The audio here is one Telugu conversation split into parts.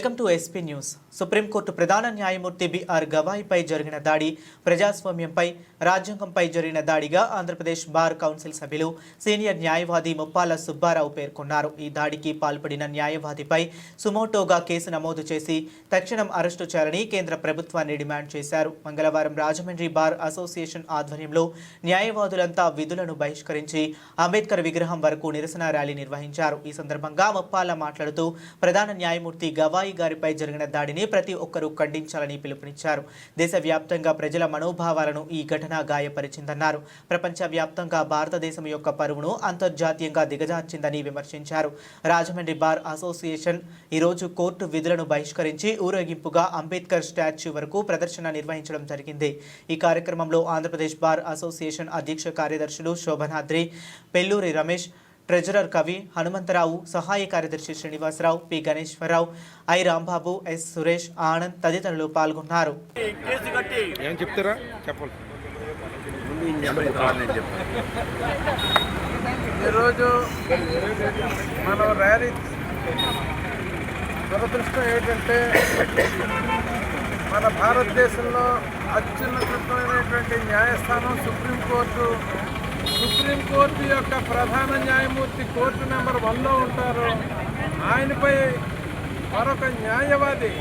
Welcome to SP news supreme court ప్రధాన న్యాయమూర్తి బిఆర్ గవాయిపై జరిగిన దాడి ప్రజాస్వామ్యంపై రాజ్యాంగంపై జరిగిన దాడిగా ఆంధ్రప్రదేశ్ బార్ కౌన్సిల్ సభ్యులు సీనియర్ న్యాయవాది ముప్పాల సుబ్బారావు పేర్కొన్నారు. ఈ దాడికి పాల్పడిన న్యాయవాదిపై సుమోటోగా కేసు నమోదు చేసి తక్షణం అరెస్టు చేయాలని కేంద్ర ప్రభుత్వాన్ని డిమాండ్ చేశారు. మంగళవారం రాజమండ్రి బార్ అసోసియేషన్ ఆధ్వర్యంలో న్యాయవాదులంతా విధులను బహిష్కరించి అంబేద్కర్ విగ్రహం వరకు నిరసన ర్యాలీ నిర్వహించారు. ఈ సందర్భంగా ముప్పాల మాట్లాడుతూ ప్రధాన న్యాయమూర్తి గవాయి గారిపై జరిగిన దాడిని ప్రతి ఒక్కరూ ఖండించాలని పిలుపునిచ్చారు. దేశవ్యాప్తంగా ప్రజల మనోభావాలను ఈ ఘటన గాయపరిచిందన్నారు. ప్రపంచవ్యాప్తంగా భారతదేశం యొక్క పరువును అంతర్జాతీయంగా దిగజార్చిందని విమర్శించారు. రాజమండ్రి బార్ అసోసియేషన్ ఈరోజు కోర్టు విధులను బహిష్కరించి ఊరేగింపుగా అంబేద్కర్ స్టాచ్యూ వరకు ప్రదర్శన నిర్వహించడం జరిగింది. ఈ కార్యక్రమంలో ఆంధ్రప్రదేశ్ బార్ అసోసియేషన్ అధ్యక్ష కార్యదర్శులు శోభనాద్రి పెల్లూరి రమేష్ ట్రెజరర్ కవి హనుమంతరావు సహాయ కార్యదర్శి Srinivasarao P. Ganeswararao I. Rambabu S. Suresh Anand తదితరులు పాల్గొన్నారు. కేసు కట్టి ఏం చెప్తారా? చెప్పండి. ఈరోజు మనం ర్యాలీ దురదృష్టం ఏంటంటే మన భారతదేశంలో అత్యున్నతమైనటువంటి న్యాయస్థానం సుప్రీంకోర్టు సుప్రీంకోర్టు యొక్క ప్రధాన న్యాయమూర్తి కోర్టు నెంబర్ వన్లో ఉంటారు. ఆయనపై మరొక న్యాయవాది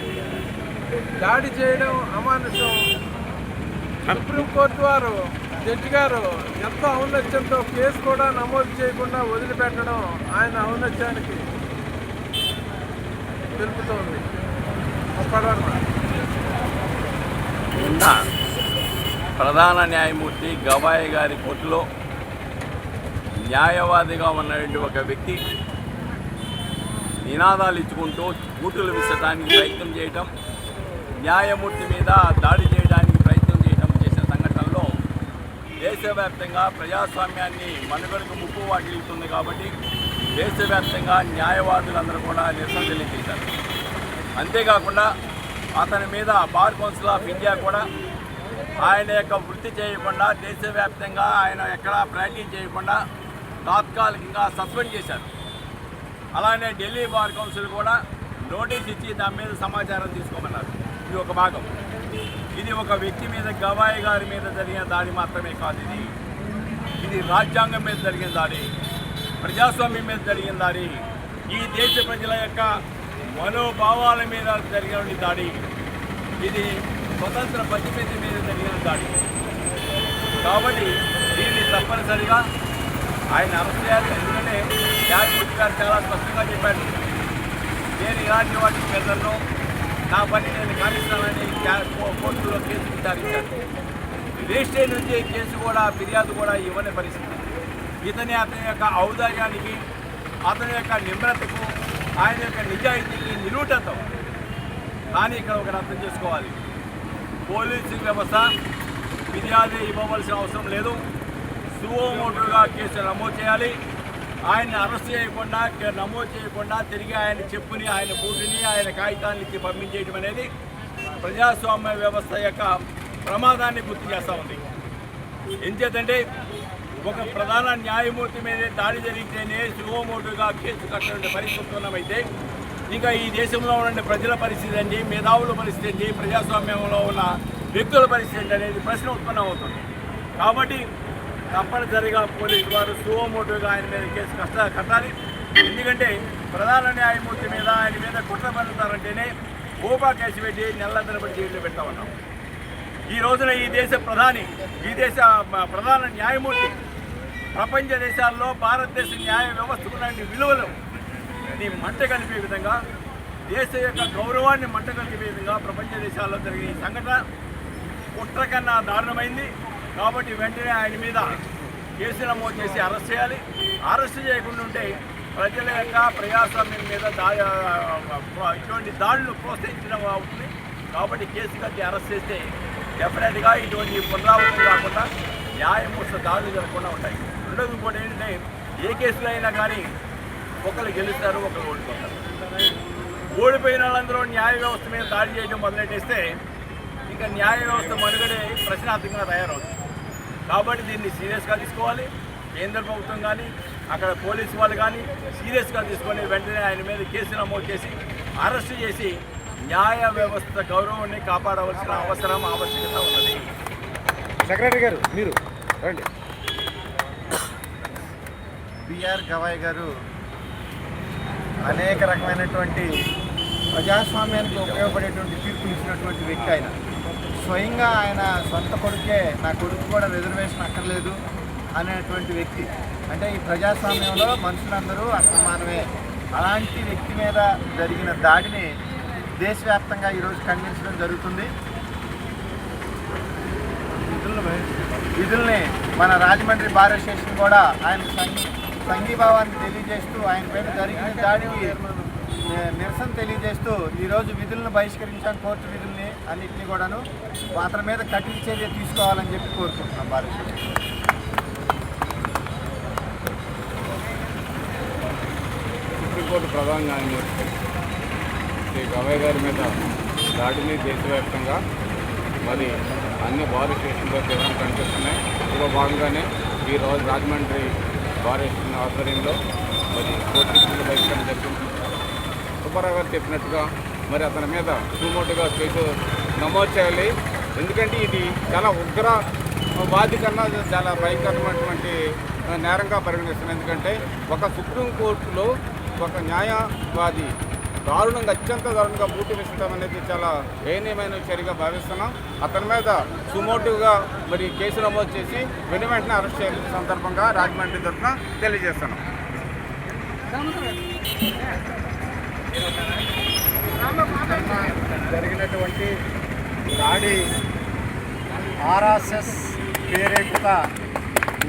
దాడి చేయడం అమానుషం. సుప్రీంకోర్టు వారు జడ్జి గారు ఎంతో ఔన్నత్యంతో కేసు కూడా నమోదు చేయకుండా వదిలిపెట్టడం ఆయన ఔన్నత్యానికి తెలుపుతోంది. నిన్న ప్రధాన న్యాయమూర్తి గవాయి గారి కోర్టులో న్యాయవాదిగా ఉన్నటువంటి ఒక వ్యక్తి నినాదాలు ఇచ్చుకుంటూ బూటులు విసడానికి ప్రయత్నం చేయటం న్యాయమూర్తి మీద దాడి చేయడానికి ప్రయత్నం చేయటం చేసిన సంఘటనలో దేశవ్యాప్తంగా ప్రజాస్వామ్యాన్ని మనుగడకు ముప్పు వాటిల్లుతుంది కాబట్టి దేశవ్యాప్తంగా న్యాయవాదులందరూ కూడా నిరసన తెలియజేశారు. అంతేకాకుండా అతని మీద బార్ కౌన్సిల్ ఆఫ్ ఇండియా కూడా ఆయన యొక్క వృత్తి చేయకుండా దేశవ్యాప్తంగా ఆయన ఎక్కడా ప్రాక్టీస్ చేయకుండా తాత్కాలికంగా సస్పెండ్ చేశారు. అలానే ఢిల్లీ బార్ కౌన్సిల్ కూడా నోటీస్ ఇచ్చి దాని మీద సమాచారం తీసుకోమన్నారు. ఇది ఒక భాగం. ఇది ఒక వ్యక్తి మీద గవాయి గారి మీద జరిగిన దాడి మాత్రమే కాదు ఇది. ఇది రాజ్యాంగం మీద జరిగిన దాడి ప్రజాస్వామ్యం మీద జరిగిన దాడి ఈ దేశ ప్రజల యొక్క మనోభావాల మీద జరిగిన దాడి ఇది స్వతంత్ర పరిమితి మీద జరిగిన దాడి. కాబట్టి దీన్ని తప్పనిసరిగా ఆయన అరెస్ట్ చేయాలి ఎందుకంటే యాదగిరి గారు చాలా స్పష్టంగా చెప్పారు. నేను ఇలాంటి వాటికి వెళ్ళను నా పని నేను కానిస్తానని కోర్టులో కేసు విచారించాను రిజిస్ట్రేషన్ నుంచి కేసు కూడా ఫిర్యాదు కూడా ఇవ్వని పరిస్థితి. ఇతని అతని యొక్క ఔదార్యానికి అతని యొక్క నిమ్రతకు ఆయన యొక్క నిజాయితీకి నిలువుటతో. కానీ ఇక్కడ ఒకటి అర్థం చేసుకోవాలి. పోలీసు వ్యవస్థ ఫిర్యాదు ఇవ్వవలసిన అవసరం లేదు. సువోమోటుగా కేసు నమోదు చేయాలి. ఆయన్ని అరెస్ట్ చేయకుండా కే- నమోదు చేయకుండా తిరిగి ఆయన చెప్పుని ఆయన బూటిని ఆయన కాగితానికి పంపించేయడం అనేది ప్రజాస్వామ్య వ్యవస్థ యొక్క ప్రమాదాన్ని గుర్తు చేస్తూ ఉంది. ఎంచేతంటే ఒక ప్రధాన న్యాయమూర్తి మీదే దాడి జరిగితేనే సువోమోటుగా కేసు కట్టిన పరిస్థితున్నమైతే ఇంకా ఈ దేశంలో ఉన్న ప్రజల పరిస్థితి ఏంటి మేధావుల పరిస్థితి ఏంటి ప్రజాస్వామ్యంలో ఉన్న వ్యక్తుల పరిస్థితి అనేది ప్రశ్న ఉత్పన్నం అవుతుంది కాబట్టి తప్పనిసరిగా పోలీసు వారు సువమోటుగా ఆయన మీద కేసు కష్ట కట్టాలి. ఎందుకంటే ప్రధాన న్యాయమూర్తి మీద ఆయన మీద కుట్ర పడతారంటేనే ఓపా కేసు పెట్టి నెల తరబడి జైల్లో పెడతా ఉన్నాం. ఈ రోజున ఈ దేశ ప్రధాని ఈ దేశ ప్రధాన న్యాయమూర్తి ప్రపంచ దేశాల్లో భారతదేశ న్యాయ వ్యవస్థకున్న విలువలు మంట కలిపే విధంగా దేశ యొక్క గౌరవాన్ని మంట కలిపే విధంగా ప్రపంచ దేశాల్లో జరిగిన ఈ సంఘటన కుట్ర కన్నా దారుణమైంది. కాబట్టి వెంటనే ఆయన మీద కేసు నమోదు చేసి అరెస్ట్ చేయాలి. అరెస్ట్ చేయకుండా ఉంటే ప్రజల యొక్క ప్రజాస్వామ్యం మీద దా ఇటువంటి దాడులు ప్రోత్సహించడం అవుతుంది. కాబట్టి కేసు కట్టి అరెస్ట్ చేస్తే డెఫినెట్గా ఇటువంటి పునరావృతం కాకుండా న్యాయమూర్త దాడులు జరగకుండా ఉంటాయి. రెండోది ఇంకోటి ఏంటంటే ఏ కేసులో అయినా కానీ ఒకరు గెలుస్తారు ఒకరు ఓడిపోతారు. ఓడిపోయిన వాళ్ళందరూ న్యాయ వ్యవస్థ మీద దాడి చేయడం మొదలెట్టేస్తే ఇంకా న్యాయ వ్యవస్థ మనుగడే ప్రశ్నార్థకంగా తయారవుతుంది. కాబట్టి దీన్ని సీరియస్గా తీసుకోవాలి. కేంద్ర ప్రభుత్వం కానీ అక్కడ పోలీసు వాళ్ళు కానీ సీరియస్గా తీసుకొని వెంటనే ఆయన మీద కేసు నమోదు చేసి అరెస్ట్ చేసి న్యాయ వ్యవస్థ గౌరవాన్ని కాపాడవలసిన అవసరం ఆవశ్యకత ఉన్నది. సెక్రటరీ గారు మీరు రండి. బిఆర్ గవాయ్ గారు అనేక రకమైనటువంటి ప్రజాస్వామ్యానికి ఉపయోగపడేటువంటి తీర్పులు ఇచ్చినటువంటి వ్యక్తి ఆయన. స్వయంగా ఆయన సొంత కొడుకే నా కొడుకు కూడా రిజర్వేషన్ అక్కర్లేదు అనేటువంటి వ్యక్తి. అంటే ఈ ప్రజాస్వామ్యంలో మనుషులందరూ అసమానమే. అలాంటి వ్యక్తి మీద జరిగిన దాడిని దేశవ్యాప్తంగా ఈరోజు ఖండించడం జరుగుతుంది. విధుల్ని మన రాజమండ్రి బార్ అసోసియేషన్ కూడా ఆయన సంఘీ సంఘీభావాన్ని తెలియజేస్తూ ఆయన పైన జరిగిన దాడికి ని- నిరసన తెలియజేస్తూ ఈరోజు విధులను బహిష్కరించాం కోర్టు విధుల్ని అన్నింటినీ కూడాను అతని మీద కఠిన చర్య తీసుకోవాలని చెప్పి కోరుకుంటున్నాం బార్ సుప్రీంకోర్టు ప్రధాన న్యాయమూర్తి శ్రీ గవయ్ గారి మీద దాడిని దేశవ్యాప్తంగా మరి అన్ని బార్ స్టేషన్లో తీవ్రం కనిపిస్తున్నాయి. ఇందులో భాగంగానే ఈ రోజు రాజమండ్రి బార్ స్టేషన్ ఆధ్వర్యంలో మరి కోర్టు బహిష్కరణ జరిగింది. సుబ్బారావు గారు చెప్పినట్టుగా మరి అతని మీద టూమోటుగా కేసు నమోదు చేయాలి. ఎందుకంటే ఇది చాలా ఉగ్ర వాది కన్నా చాలా భయంకరమైనటువంటి నేరంగా పరిగణిస్తుంది. ఎందుకంటే ఒక సుప్రీంకోర్టులో ఒక న్యాయవాది దారుణంగా అత్యంత దారుణంగా బూటి విసడం అనేది చాలా దయనీయమైన చర్యగా భావిస్తున్నాం. అతని మీద సుమోటుగా మరి కేసు నమోదు చేసి వెను వెంటనే అరెస్ట్ చేయాలి సందర్భంగా రాజమండ్రి తరఫున తెలియజేస్తున్నాం. జరిగినటువంటి దాడి ఆర్ఎస్ఎస్ ప్రేరేపిత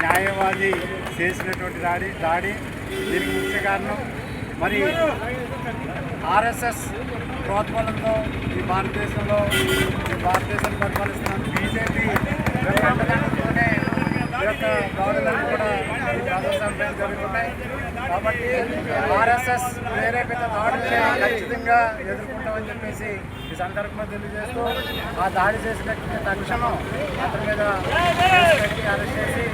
న్యాయవాది చేసినటువంటి దాడి దాడి. దీనికి ముఖ్య కారణం మరి ఆర్ఎస్ఎస్ ప్రోత్బలంతో ఈ భారతదేశంలో భారతదేశాన్ని పరిపాలిస్తున్న బీజేపీ యొక్క దాడులన్నీ కూడా ఈ ప్రదర్శనలు జరుగుతున్నాయి. కాబట్టి ఆర్ఎస్ఎస్ ప్రేరేపిత దాడుల్ని ఖచ్చితంగా ఎదుర్కొంటామని చెప్పేసి ఈ సందర్భంగా తెలియజేస్తూ ఆ దాడి చేసిన తక్షణం అతని మీద పెట్టి అరెస్ట్ చేసి